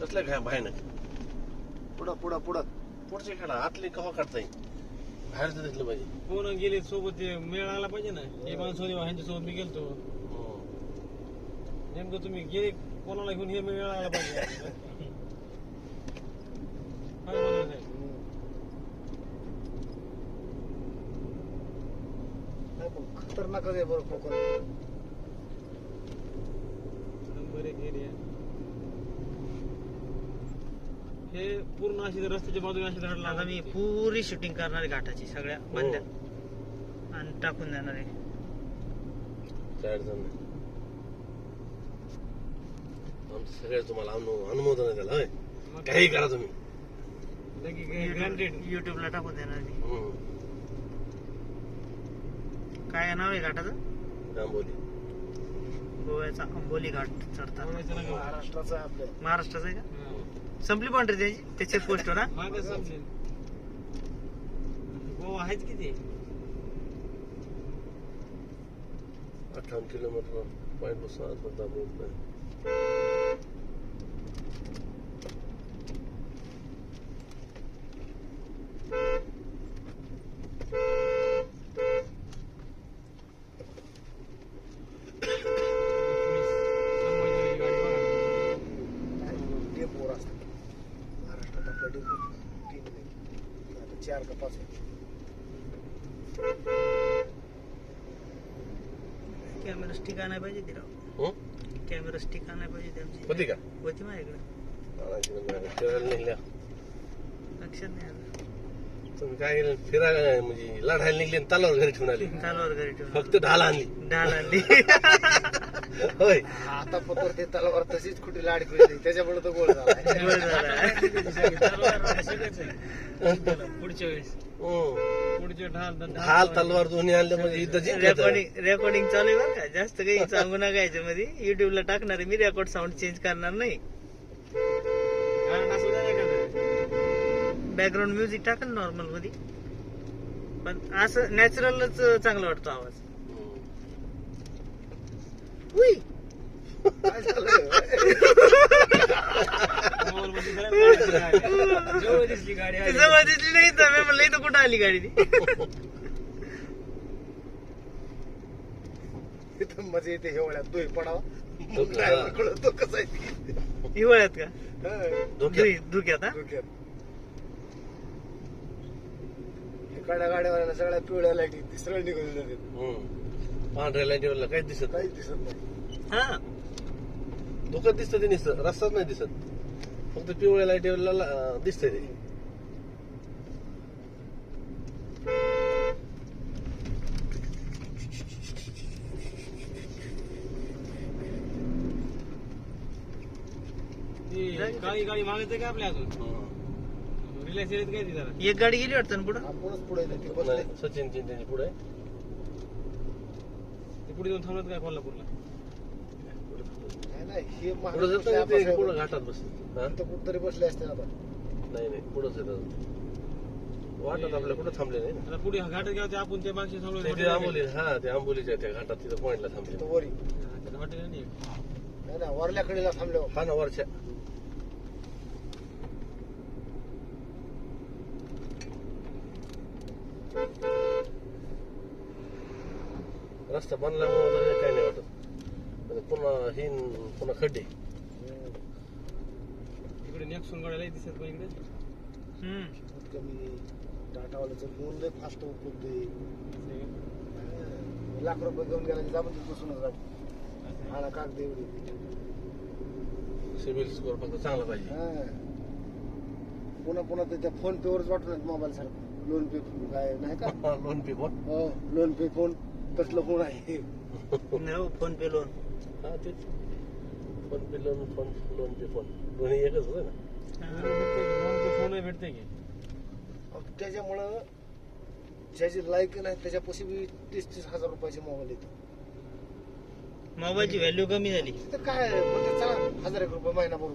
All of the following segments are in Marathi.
कसल्या काय भयानक. पुढं पुढं पुढं. पुढचे काढा आतले कवा काढता येईल? बाहेरचं दिसलं पाहिजे. कोण गेले सोबत ते मेळ आला पाहिजे ना. हे माणसं सोबत मी गेलतो हम्म. नेमकं तुम्ही गेले कोणाला घेऊन हे मेळ आला पाहिजे? काय साहेब? खतरनाकच आहे बरं कोकण नंबर एक एरिया हे पूर्ण अशी रस्त्याच्या बाजूने अशी झाड आता लागला मी पुरी शूटिंग करणार आहे घाटाची सगळ्या बंद्या आणि टाकून देणार. आहे आमचं सगळ्या तुम्हाला अनु- अनुमोदन आहे त्याला होय काही करा तुम्ही. ग्रँटेड युट्यूबला टाकून देणार आहे हम्म. काय नाव आहे घाटाचं? आंबोली गोव्याचा अंबोली घाट चढतात महाराष्ट्राचं आहे आपल्या महाराष्ट्राचं आहे का? संपली पांढरी त्याची? त्याच्या पोस्ट ना? मागे समजेल गोवा आहेच किती अठ्ठावन्न किलोमीटर पॉईंटपासून आजपर्यंत आपण येत नाही. संभाजीनगरची गाडी बघा डेपोवर असतात महाराष्ट्रात आपल्या डेपो तीन आहे. आता चार का पाच कॅमेरा स्टिक आणायला पाहिजे ती राव हं? कॅमेरा स्टिक आणायला पाहिजे ती आमची होती का? होती माझ्याकडे. फिरायला निघल्या. लक्षात नाही आलं. तुम्ही काय केलं? फिरायला म्हणजे लढायला निघले आणि तलावर घरी ठेवून आले. चालवर घरी ठेवून फक्त ढाल आणली. ढाल आणली. होय आता पत्र ते तलवार तशीच कुठे लाड केली त्याच्यामुळे तो गोळ. पुढच्या वेळेस हं. पुढचे ढाल ढाल तलवार दोन्ही आणले म्हणजे इथं जिंकायचं. रेकॉर्डिंग रेकॉर्डिंग चालू आहे बरं का जास्त काही सांगू नका याच्यामध्ये युट्यूबला टाकणार मी रेकॉर्ड साऊंड चेंज करणार नाही. बॅकग्राऊंड म्युझिक टाकल नॉर्मलमध्ये पण असं नॅचरलच चांगला वाटतो आवाज हं. उई. काय गाड्या. जवळ दिसली गाडी ती आली. जवळ दिसली नाही तर मी म्हणलं इथं कुठं आली गाडी ती इथं मजा येते हेवळ्यात दोय पडावा तो मग काय का? कळतो कसं आहे ती. हिवाळ्यात का हं. धोक्यात. धुई- धुक्यात हा डोक्यात इकडल्या गाड्यावर सगळ्या पिवळ्या लाईटी सरळ निघून जाते हं. पांढऱ्या लाईटीवरला काहीच दिसत नाही काहीच दिसत नाही हा. धुकत दिसतं ते नुसतं. रस्ताच नाही दिसत. फक्त पिवळ्या लाईटीवरला दिसतंय ते. काळी गाडी मागते का आपल्या अजून हं. रिलॅक्स येत काय जरा? एक गाडी गेली वाटतं पुढं? आपणच सचिन चिंतेची पुढे ते पुढे जाऊन थांबत काय कोल्हापूरला? नाही, हे पुढे जात ते घाटात हा? कुठतरी बसले असते आता नाही नाही पुढंच येतात वाटत आपल्या कुठं थांबले नाही ना? आता पुढे घाटात गेला ते आपण ते मागचे थांबलो ते- ते आंबोली हा ते आंबोलीच्या त्या घाटात तिथं पॉईंटला थांबले. तिथं वरी. हॉटेल नाही. नाही ना वरल्या कडेला थांबल्यावर हा ना वरच्या. रस्ता बनल्यामुळे तर काही नाही वाटत पण पुन्हा ही पुन्हा खड्डे. इकडे नेक्सून गाड्या दिसत पण इकडे. हम्म. कमी टाटावाल्याचं लोन लय फास्ट उपलब्ध आहे. लाख रुपये घेऊन गेला की जाबत बसूनच गाडी हाडा कागद एवढी. सिबिल स्कोअर फक्त चांगला पाहिजे. हं. पुन्हा पुन्हा ते त्या फोन पे वरच वाटून मोबाईल सारखं. लोन पे काय नाही का? लोन पे कोण हो लोन पे फोन तसलं फोन आहे? नाही हो, फोन पे लोन हा तेच phone pay loan phone loan pay phone दोन्ही एकच होतं ना? फोन भेटते की अहो, त्याच्यामुळं ज्याची लायक नाही त्याच्यापाशी बी तीस तीस हजार रुपयाचे मोबाईल येतो मोबाईलची व्हॅल्यू कमी झाली. तर काय म्हणजे चला हजार एक रुपये महिना भरून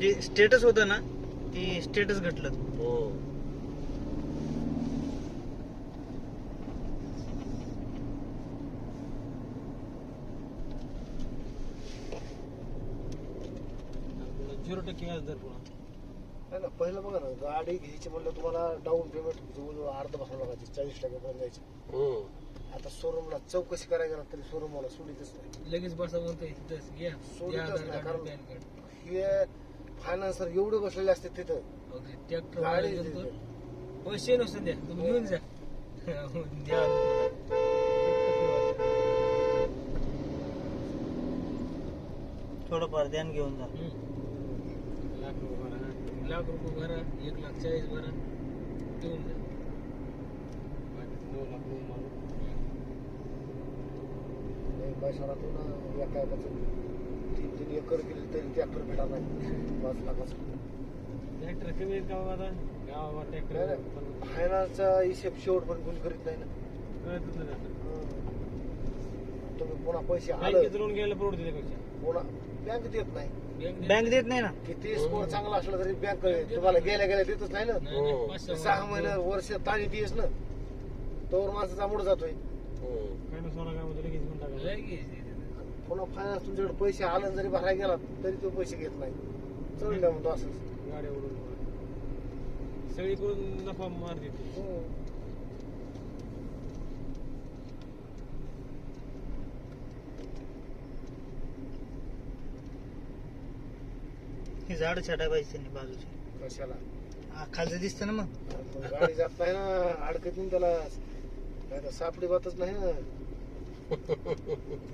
जे स्टेटस होतं ना ते स्टेटस घटलं हो झिरो टक्के व्याज दर पुन्हा नाही ना पहिलं बघा ना गाडी घ्यायची म्हणलं तुम्हाला डाऊन पेमेंट जवळजवळ अर्ध बसावं लागायची चाळीस टक्क्यापर्यंत जायची. आता शोरूमला चौकशी करायला गेला तरी शोरूम मला सोडीतच नाही. लगेच बसा म्हणतोय तिथंच घ्या. द्या आधार कार्ड कारण- पॅन कार्ड. हे फायनान्सर एवढे बसलेले असते तिथं. ट्रॅक्टर गाडी गेलतो पैसे नसून द्या तुम्ही घेऊन जा. द्या. थोडंफार ध्यान घेऊन जा. लाख रुपये भरा. लाख रुपये भरा एक लाख चाळीस भरा. घेऊन जा नऊ लाख नऊ मारू. पैशातून एका तीन तीन एकर गेली तरी ट्रॅक्टर भेटणार नाही. पाच लाखाचं. ट्रॅक्टर कमी आहेत का बाबा आता. गावावर ट्रॅक्टर फायनान्सचा हिशेब शेवट पण कोणी करीत नाही ना. कळतच नाही. तुम्ही पुन्हा पैसे आलं. लोन घ्यायला परवडते त्यापेक्षा. पुन्हा बँक देत नाही. बँक देत नाही ना. किती स्कोर चांगला असला तरी बँक तुम्हाला गेल्या गेल्या देतच नाही ना. हो. सहा महिने वर्ष ताणी तीस ना. तोवर माणसाचा मूड जातोय. हम्म. काय ना सोना काय म्हणतो लगेच म्हणून टाकायला लगेच पुन्हा फायनान्स तुमच्याकडे पैसे आले जरी भरायला गेला तरी तो पैसे घेत नाही. चल द्या म्हणतो असंच. गाड्या उडून सगळीकडून नफा मार देते हो. हे झाड छाटाय पाहिजे त्यांनी बाजूचे. कशाला? हा, खालचं दिसतं ना मग. गाडी जात नाही ना अडकत नाही त्याला. नाही तर सापडी बातच नाही ना.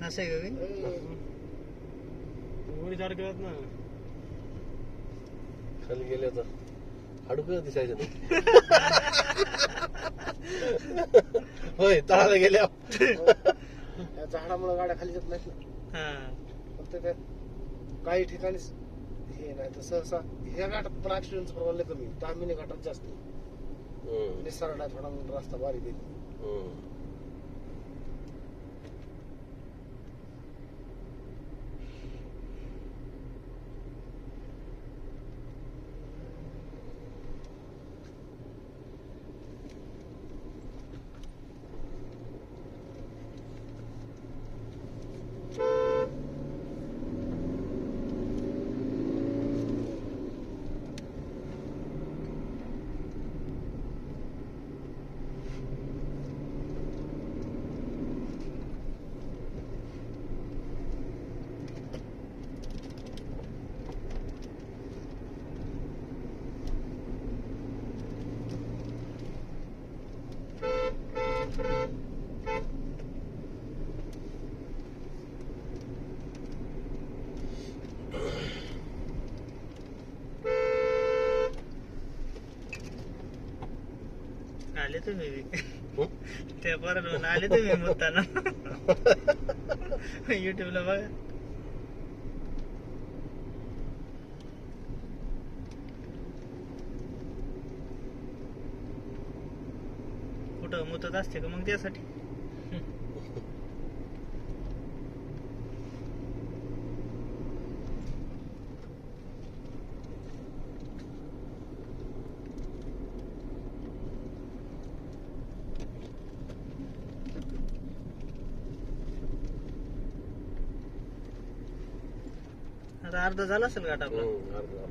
असं आहे का काही? ए, उघडीच अडकतात ना. खाली गेले तर हाडूक दिसायचं नाही होय तळाला गेल्या. या झाडामुळे गाड्या खाली जात नाहीत ना. हा. फक्त त्या काही ठिकाणीच हे नाही तर सहसा ह्या घाटात पण ऍक्सिडेंटचं प्रमाण लय कमी तामिनी घाटात जास्त. निसरडा थोडा रस्ता बारीक आहे हम्म. आले तुम्ही. हम्म? त्या परत आले तुम्ही मुताना युट्यूबला बघा कुठं मुतत असते का मग त्यासाठी आता अर्धा झाला असेल गाठ आपला हम्म. हो, अर्धा.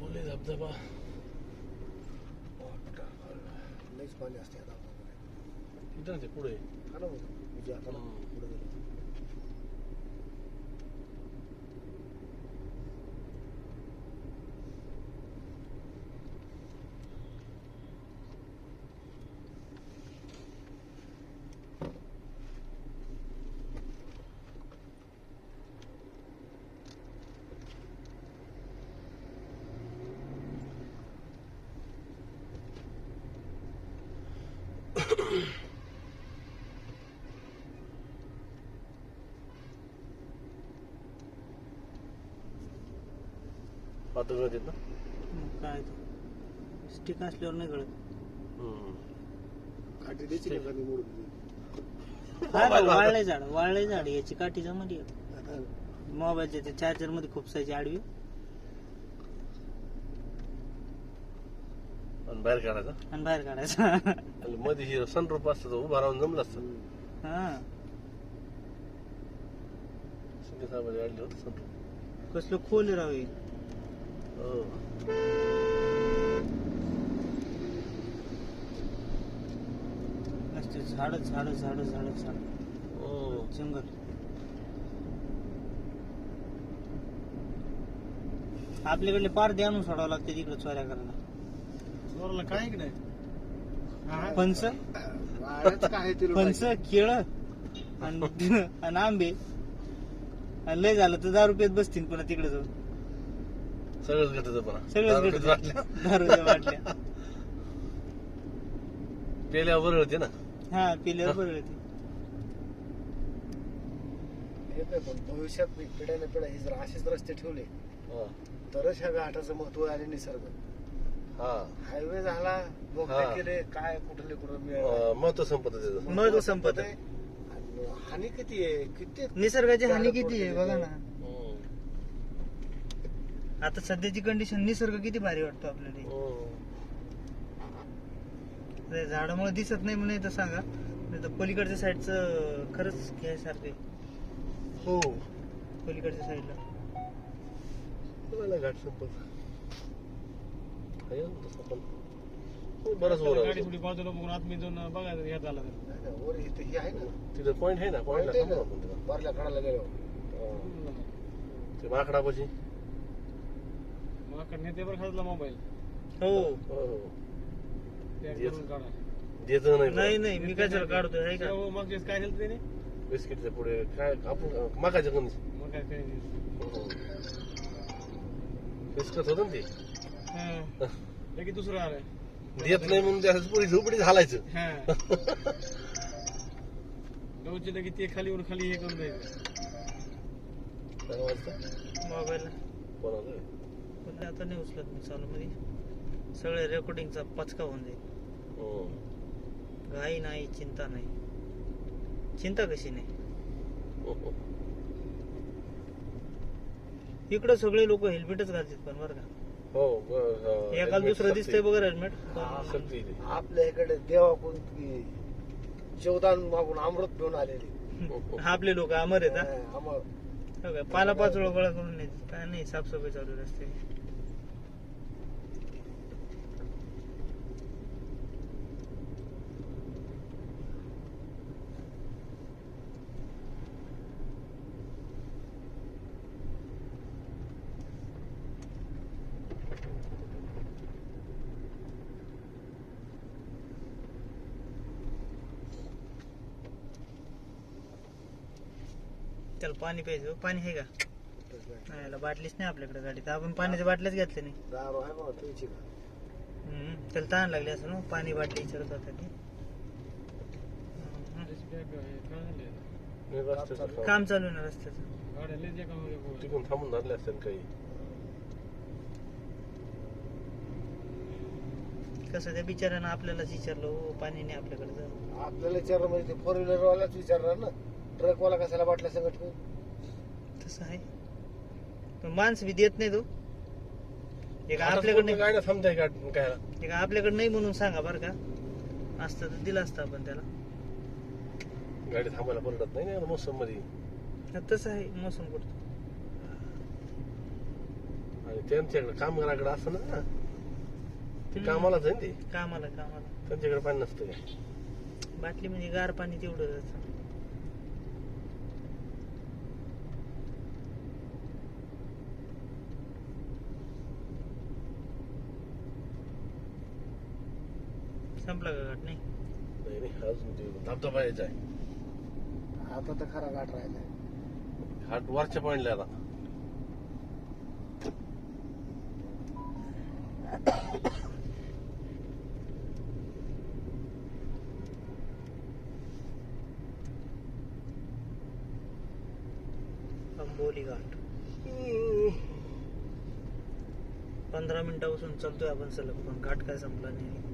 बोले धबधबा लईच पाणी असते आता तिथं ते पुढे हा ना मग उजव्या पातळ गळत ना? मग काय स्टिक असल्यावर नाही कळत हम्म. काठी द्यायची का कधी मोडून? हा ना, वाळलंय झाड वाळलंय झाड. याची काठी जमली मोबाईलच्या त्या चार्जरमध्ये खूप सायची आडवी आणि बाहेर काढायचा? आणि बाहेर काढायचा. आणि मध्ये ही सनरूप असतं तर उभा राहून जमलं असतं. हा. शिंदे साहेबांनी काढली होती सनरूप कसलं खोल. हो. नुसते झाड झाड झाड झाड झाड. हो. जंगल. आपल्याकडले पारदे आणून सोडावं लागते तिकडे चोऱ्या करायला. चोराला काय इकडे? फणस? वाड्यात काय ते फणस केळ आणि आणि आंबे. आणि लय झालं तर दहा रुपयात बसतील पुन्हा तिकडे जाऊन. सगळंच घेतात पण सगळंच भेटत दारूच्या बाटल्या पेल्यावर बरं होते ना? हा पिल्यावर बरं ते हे काय पण भविष्यात पिढ्याने पिढ्या हे जर असेच रस्ते ठेवले हा. तरच ह्या घाटाचं महत्त्व आहे निसर्ग. हा. हायवे झाला. केले काय कुठले कुठं. महत्त्व संपत महत्त्व संपत आहे. आणि हानी किती आहे? किती निसर्गाची हानी किती आहे? बघा ना. आता सध्याची कंडिशन निसर्ग किती भारी वाटतो आपल्याला. ते झाडामुळे दिसत नाही म्हणून तर सांगा. नाही तर पलीकडच्या साईडचं खरंच घ्यायसारखं आहे. हो. पलीकडच्या साईडला बघायला घाट संपत हो, बरंच वर गाडी आहे. थोडी बाजूला बघून आतमध्ये जाऊन बघायचं ह्यात आला तर. नाही, नाही, वर इथे हे आहे ना. तिथं पॉईंट आहे ना तिथं. बारल्या काढायला गेलो हा. ते माकडापाशी नेते बरं खाजला मोबाईल. हो. हो हो. त्या Yes. करून काढा. देत नाही नाही नाही मी कशाला काढतोय आहे का? तेव्हा मागच्या वेळेस काय झालं त्याने? बिस्किटच्या पुढे काय आपण मागायचं कमी मग काय काय बिस्कट होतं ना ते. हा. लगेच दुसरं आलं देत नाही म्हणून त्याच पुढे झोपडी घालायचं. हा. गवचे लगेच ते खाली वर खाली हे करून द्यायचं. काय वाजतं? मोबाईलला कोणाला पण आता नाही उचलत मी चालू मध्ये. सगळे रेकॉर्डिंगचा पचका होऊन जाईल. हम्म. घाई नाही चिंता नाही. चिंता कशी नाही? इकडं सगळे लोक हेल्मेटच घालतात पण बरं का. हो एकाला helmet दुसरं. दिसतंय बघा हेल्मेट. आपल्या इकडे देवाकडून की जेवदान मागून अमृत घेऊन आलेले. आपले लोक अमर आहेत हा? हा, हो? पाला पाचोळा गोळा करून नाही काय नाही साफसफाई चालू आहे त्याला पाणी प्यायचं हो. पाणी आहे का नाही याला बाटलीच नाही आपल्याकडे गाडीत आपण पाण्याच्या बाटल्याच घेतल्या नाही दारू आहे बघा तुमची का हम्म. त्याला ताण लागली असं ना पाणी बाटली विचारत होता ते हम्म. नाही, रस्त्याचं काम. काम चालू आहे ना रस्त्याचं. तिकडून थांबून धरले असतील काही कसं त्या बिचाऱ्यानं आपल्यालाच विचारलं हो पाणी नाही आपल्याकडे आपल्याला विचारलं म्हणजे ते फोर व्हीलर वालाच विचारणार ना ट्रक वाला कशाला बाटल्या संकट तसं आहे. पण माणसं बी देत नाही तो एक आपल्याकडे गाड्या एक आपल्याकडे नाही म्हणून सांगा बरं का. असतं तर दिलं असतं आपण त्याला. गाडी थांबायला परवडत नाही ना मोसममध्ये हा, तसं आहे. मोसम कुठं? आणि त्यांच्याकडे कामगाराकडे असं ना. ते हम्म. कामालाच आहे ना ते. कामाला कामाला. त्यांच्याकडे पाणी नसतं काय? बाटली म्हणजे गार पाणी तेवढं संपला का घाट नाही. नाही नाही अजून ते धबधबा यायचा आहे. आता तर खरा गाठ राहिलाय हाट वरच्या पॉईंटला आता. अंबोली घाट. पंधरा मिनिटापासून चालतोय आपण सलग पण घाट काय संपला नाही.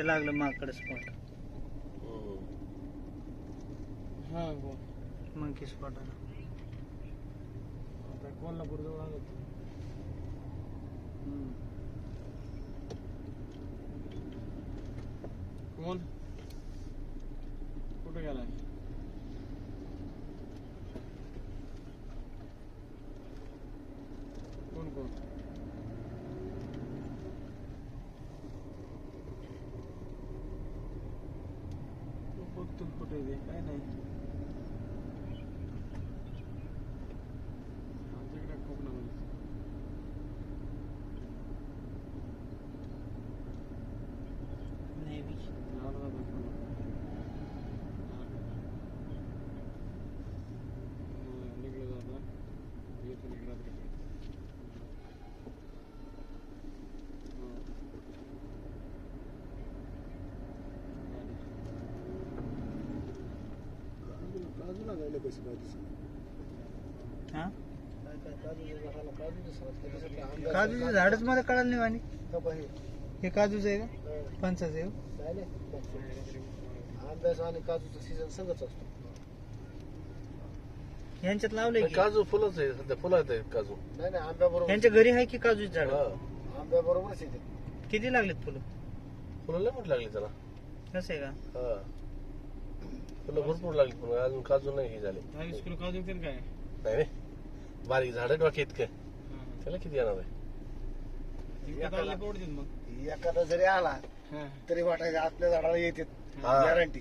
हे लागलं माकडे स्पॉट. हा हो मंकी स्पॉट आता कोल्हापूर जवळ आलो कोण कुठे गेलाय कोण कोण बघतो कुठे ते काय नाही आमच्याकडे कोकणामध्ये नेव्ही आला जातो कोकणात. हा, निघलं जाता येतो निघला तिकडे हो. काजू लागायला पैसे पाहिजे हा काय काय काजू झाडाला काजू दिसत काजू- झाडच मला कळालं नाही वाणी? हे काजूचं आहे का? हा. पंचाचं आहे हो. आंब्याचा आणि काजूचा सीझन संगच असतो यांच्यात लावलंय की? काजू फुलंच आहे सध्या फुलं आहेत काजू. नाही नाही आंब्याबरोबर यांच्या घरी आहे की काजूची झाड? हा. आंब्याबरोबरच येते किती लागलेत फुलं? फुलं लय मोठी लागली त्याला. कसं आहे का? हा. फुलं भरपूर लागली पण अजून काजू नाही हे झाले. दहावीस किलो काजू विकतील काय? नाही रे. बारीक झाड डोक्यात इतकं. त्याला किती येणार आहे? मग. एखादा जरी आला हा. तरी वाटायचं आपल्या झाडाला येते हा. गॅरंटी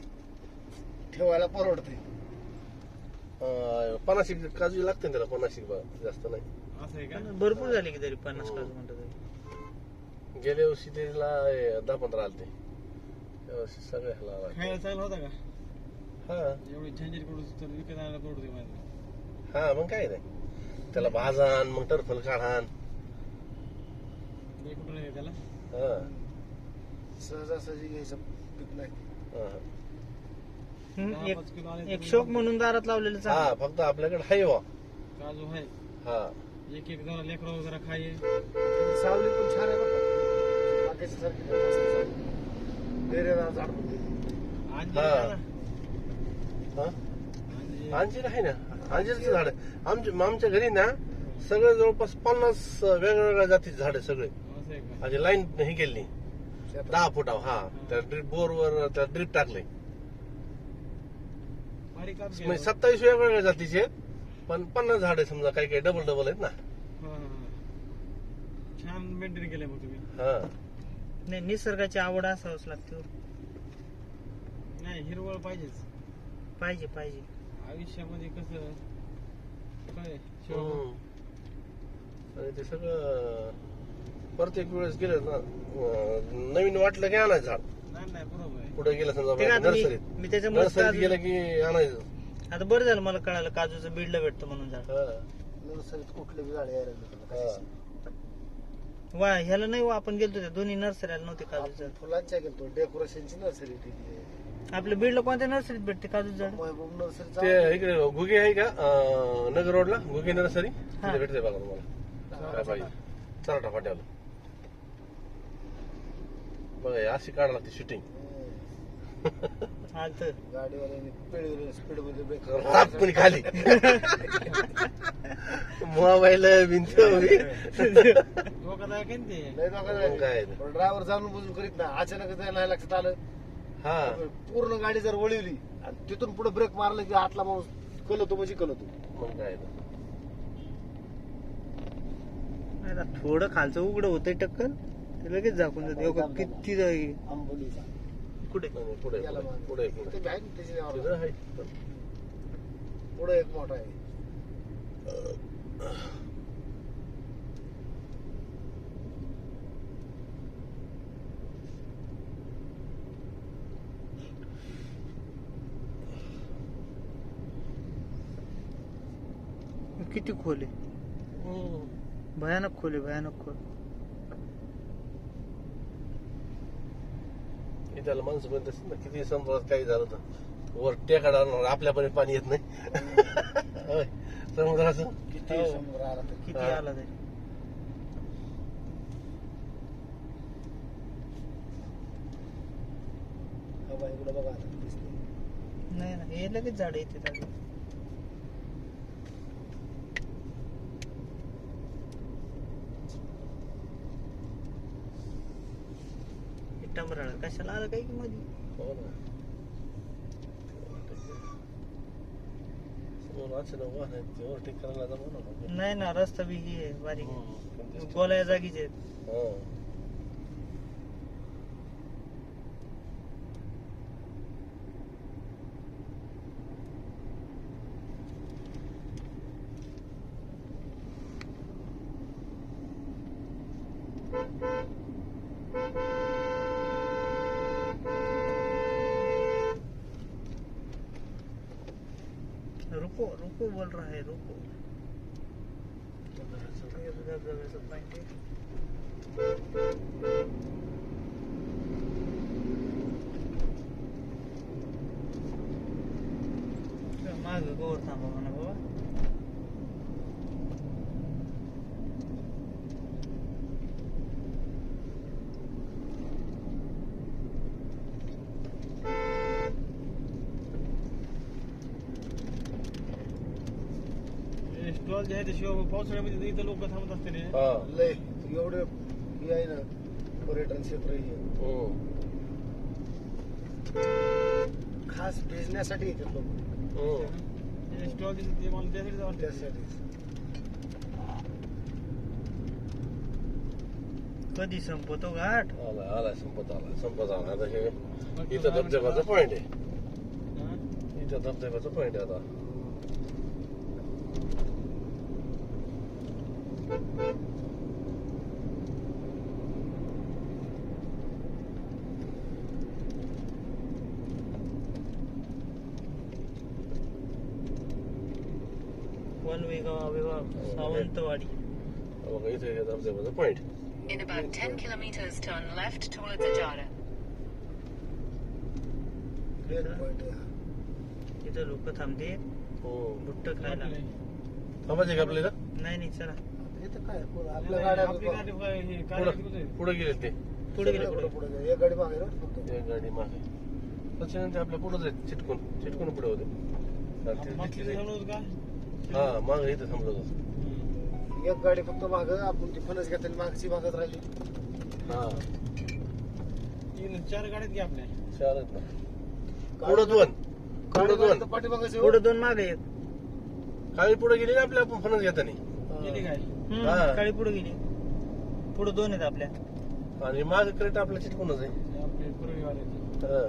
ठेवायला परवडते. अं, पन्नास एक काजू लागते त्याला? पन्नास एक बा- जास्त नाही. असं आहे का? भरपूर झाले की तरी पन्नास काजू म्हणतो तरी. गेल्या वर्षी त्याला हे, दहा पंधरा आलते. त्या वर्षी सगळे ह्याला आला. खायला चालू होता का? हा. एवढी झंझट करून तर विकत आणायला परवडते माझं हा मग काय नाही त्याला भाजान मग टरफल काढान. मी कुठं नाही त्याला? हा. सहजासहजी घ्यायचं पीक नाही. हा. हम्म, दहा एक पाच किलो आले एक तरी शोक म्हणून दारात लावलेलं हा चांगलं फक्त आपल्याकडे हाय वा काजू आहे. हा. एक एक जरा लेकरं जरा खाये सावली पण छान आहे बरं का बाकीच्या सारखी नाही, मस्त सावली. डेरेदार झाड पण ते. अंजीर हा. आहे ना? अंजीर. आहे ना अंजीरचं झाड आमच्या आमच्या घरी ना सगळे जवळपास पन्नास वेगवेगळ्या जातीचे झाड सगळे आहे म्हणजे लाईन ही केली. दहा फुटाव हा त्या ड्रीप बोरवर त्या ड्रीप टाकले केलं. म्हणजे सत्तावीस वेगवेगळ्या जातीचे पण पन्नास झाड समजा काही काही डबल डबल आहेत ना. छान मेंटेन मग तुम्ही हा नाही निसर्गाची आवड असावंच लागते हो. नाही हिरवळ पाहिजेच पाहिजे पाहिजे. आयुष्यामध्ये कसं काय. आणि ते सगळं प्रत्येक वेळेस गेलं ना अं, नवीन वाटलं की आणायचं झाड. नाही नाही बरोबर आहे. कुठे गेलं ते काय समजा आता मी नर्सरीत? मी त्याच्यामुळे नर्सरीत गेलं की आणायचं. आता बरं झालं मला कळालं काजूचं बीडला भेटतं म्हणून झाड. हा. नर्सरीत कुठले बी झाडे यायला लागले. हा. वा ह्याला नाही हो, आपण गेलतो त्या दोन्ही नर्सरीला नव्हते काजूचं. आपण फुलांच्या गेलतो डेकोरेशनची नर्सरी आहे. आपल्या बीडला कोणत्या नर्सरीत भेटते काजू झाड? महबूब नर्सरी ते इकडे घुगे आहे का? अं, नगर रोडला? घुगे नर्सरी? हा. तिथे भेटते बघा तुम्हाला. काय पाहिजे चराठा फाट्याला बघा हे अशी काढा लागते शूटिंग आलत गाडीवाल्याने आपण खाली. मोबाईल भिंत. धोकादायक आहे ना ते. मग काय? ड्रायव्हर जाणून बुजून करीत ना अचानक त्याला लक्षात आलं. हा. पूर्ण गाडी जर वळवली आणि तिथून पुढे ब्रेक मारलं की आतला माणूस कलतो म्हणजे कलतो. मग काय तर. नाही ना, थोडं खालचं उघड होतंय टक्कन ते लगेच झाकून जाते. हो का, किती जागी? आंबोलीचा कुठे? नाही, पुढे पुढे ते. पुढे एक मोठा आहे. किती खोल आहे हम्म. भयानक खोल आहे भयानक खोल इथला माणसं पण तसं ना किती समुद्रात काही झालं तर वर टेकाडा आपल्यापर्यंत पाणी येत नाही. समुद्राचं किती हो. समुद्र आला तर किती हा. आला तरी हवा इकडे बघा आता दिसते नाही ना हे लगेच झाड येते टमराळ कशाला आलं काही मध्ये हो. नाही ना रस्ता बी हे आहे, बारीक. बोलाया जागीचे आहेत हा. रुको रुको बोल रहा है रुको धबधब्याचं point आहे. माग गोवर थांबा म्हणा बाबा स्टॉल जे आहे ते शिवाय पावसाळ्यामध्ये इथं लोक थांबत असते रे हा. लय एवढे हे आहे ना पर्यटन क्षेत्र हे हम्म. खास भिजण्यासाठी येतात लोक हम्म. वाटतं त्यासाठी कधी संपतो घाट आला आला संपत आला संपत आला आता हे इथं धबधब्याचा पॉइंट आहे हा? इथं धबधब्याचा पॉइंट आहे आता वन विभाग विभाग सावंतवाडी बघा इथे हे धबधब्याचा point In about 10 kilometers, turn left towards Ajara. Main point आहे हा. तिथं लोक थांबते. बुट्ट खायला. थांबायचे का आपल्याला? नाही नाही चला. इथं काय? पुढं आपल्या गाड्या हे पुढं पुढे गेले ते. पुढे गेले पुढे. पुढे पुढे एक गाडी मागे ना फक्त? एक गाडी मागे. त्याच्यानंतर आपल्या पुढेच आहेत चिटकून. चिटकून पुढे होते. हा, मागे इथं थांबलो होतो. एक गाडी फक्त माग आपण ती फणस घेतली मागची मागत राहिली. हा. तीन चार गाड्यात घ्या आपल्या. चार आहेत ना. पुढं दोन. पुढं दोन. पाठीमागे पुढे दोन मागे एक. काळी पुढे गेली ना आपल्या आपण फणस घेताना? गेली काय हम्म, हा. काळी पुढे गेली. पुढे दोन आहेत आपल्या. आणि मागे क्रेट आपल्या चिटकूनच आहे? आपले पूर्वीवाल्याची हा.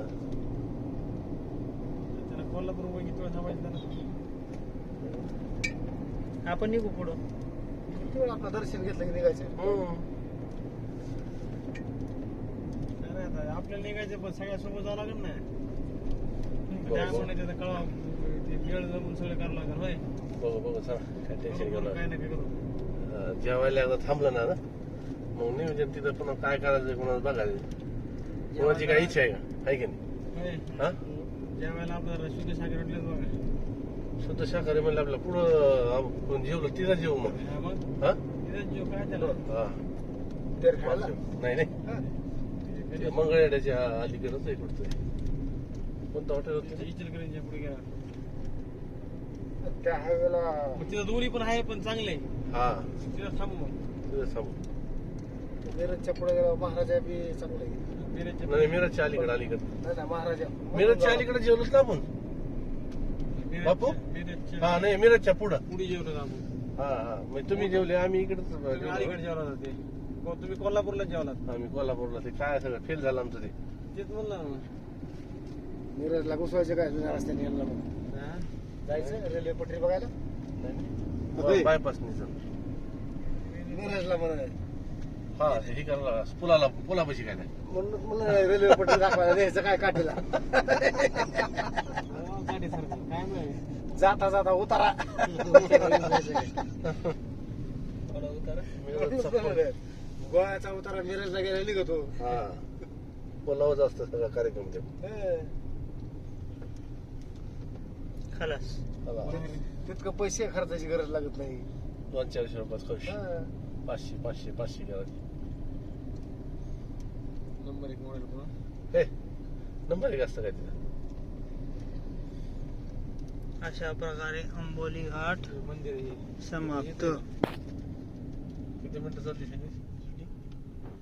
त्याला कोल्हापूर वर किती वेळ थांबायचं त्याला? आपण निघू पुढं. किती वेळ आपलं दर्शन घेतलं की निघायचं? हम्म. नाही नाही, आता आपल्याला निघायचं पण सगळ्या सोबत जावं लागेल ना. म्हणायचं आता कळवा ते वेळ जमून सगळं करावं लागेल होय? बघू बघू चला काय टेन्शन घेऊ बरोबर, काय नका. नाही करू. हा, जेवायला एकदा थांबलं ना मग नियोजन तिथं पुन्हा काय करायचं कोणाला बघायचं? कोणाची काय इच्छा आहे का? आहे की नाही? होय. हा? ज्या वेळेला आपल्याला शुद्ध साखर वाटलं बघा. शुद्ध शाकाहारी म्हणलं आपलं पुढं आपण जेवलं तिथं जेवू मग. हा, हा? हा. नाही नाही. हा. ते मंगळवेड्याच्या अलीकडंच आहे कुठतरी कोणतं हॉटेल होतं पुढे त्या हायवेला तिथं दोन्ही पण आहे पण चांगले हा. तिथं थांबू मग. तिथं थांबू. मिरजच्या पुढे गेला महाराजा बी चांगलं मिरजच्या अलीकडे अलीकडे. महाराजा. मिरजच्या अलीकडे जेवलोच ना आपण? बापू? हा नाही मिरजच्या पुढं. पुढे जेवलो हा हा. तुम्ही जेवले आम्ही इकडेच तुम्ही जेवलो. अलीकडे जेवला होता ते. को- तुम्ही कोल्हापूरला जेवलात. आम्ही कोल्हापूरला ते काय सगळं फेल झालं आमचं ते. तेच म्हणलं ना मग. मिरजला घुसवायचं काय? जुन्या रस्त्याने यायला मग हा? जायचं? रेल्वे पटरी बघायला? नाही बायपास नाही जाऊ. मिरजला म्हणा हा हे करायला पुलाला पुलापाशी काय नाही. म्हणून म्हणलं रेल्वे पटरी दाखवायला द्यायचं काय काठीला? जाता जाता उतारा. गोव्याचा उतारा मिरजला गेला निघतो. हा. पुलावच असतं सगळा कार्यक्रम ते खलास. तितकं पैसे खर्चाची गरज लागत नाही. दोन चारशे रुपयात खुश हा. पाचशे पाचशे पाचशे करायचे नंबर एक मोबाईल पुन्हा हे नंबर एक असतं काय तिथं? अशा प्रकारे अंबोली घाट मंदिर हे. समाप्त. किती मिनिटं चालली